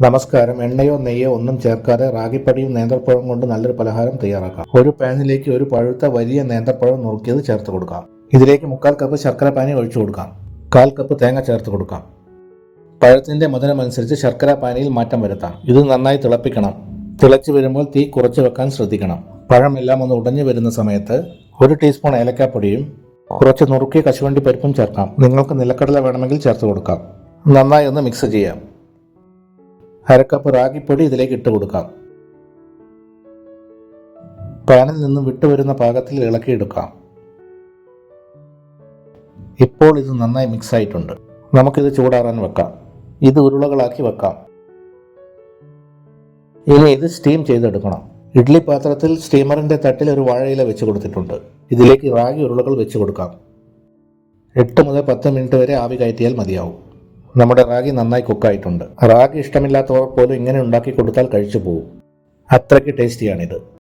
നമസ്കാരം. എണ്ണയോ നെയ്യോ ഒന്നും ചേർക്കാതെ റാഗിപ്പടിയും നേന്ത്രപ്പഴവും കൊണ്ട് നല്ലൊരു പലഹാരം തയ്യാറാക്കാം. ഒരു പാനിലേക്ക് ഒരു പഴുത്ത വലിയ നേന്ത്രപ്പഴം നുറുക്കിയത് ചേർത്ത് കൊടുക്കാം. ഇതിലേക്ക് മുക്കാൽ കപ്പ് ശർക്കര പാനി ഒഴിച്ചു കൊടുക്കാം. കാൽ കപ്പ് തേങ്ങ ചേർത്ത് കൊടുക്കാം. പഴത്തിന്റെ മധുരം അനുസരിച്ച് ശർക്കര പാനിയിൽ മാറ്റം വരുത്താം. ഇത് നന്നായി തിളപ്പിക്കണം. തിളച്ചു വരുമ്പോൾ തീ കുറച്ച് വെക്കാൻ ശ്രദ്ധിക്കണം. പഴമെല്ലാം ഒന്ന് ഉടഞ്ഞു വരുന്ന സമയത്ത് ഒരു ടീസ്പൂൺ ഏലക്കാപ്പൊടിയും കുറച്ച് നുറുക്കിയ കശുവണ്ടി പരിപ്പും ചേർക്കാം. നിങ്ങൾക്ക് നിലക്കടല വേണമെങ്കിൽ ചേർത്ത് കൊടുക്കാം. നന്നായി ഒന്ന് മിക്സ് ചെയ്യാം. അരക്കപ്പ് റാഗിപ്പൊടി ഇതിലേക്ക് ഇട്ട് കൊടുക്കാം. പാനിൽ നിന്നും വിട്ടുവരുന്ന പാകത്തിൽ ഇളക്കിയെടുക്കാം ഇപ്പോൾ ഇത് നന്നായി മിക്സ് ആയിട്ടുണ്ട്. നമുക്കിത് ചൂടാറാൻ വെക്കാം. ഇത് ഉരുളകളാക്കി വെക്കാം. ഇനി ഇത് സ്റ്റീം ചെയ്തെടുക്കണം. ഇഡ്ലി പാത്രത്തിൽ സ്റ്റീമറിന്റെ തട്ടിൽ ഒരു വാഴയില വെച്ച് കൊടുത്തിട്ടുണ്ട്. ഇതിലേക്ക് റാഗി ഉരുളകൾ വെച്ച് കൊടുക്കാം. എട്ട് മുതൽ പത്ത് മിനിറ്റ് വരെ ആവി കയറ്റിയാൽ മതിയാവും. നമ്മുടെ റാഗി നന്നായി കുക്കായിട്ടുണ്ട്. റാഗി ഇഷ്ടമില്ലാത്തവർ പോലും ഇങ്ങനെ ഉണ്ടാക്കി കൊടുത്താൽ കഴിച്ചു പോകും അത്രയ്ക്ക് ടേസ്റ്റിയാണിത്.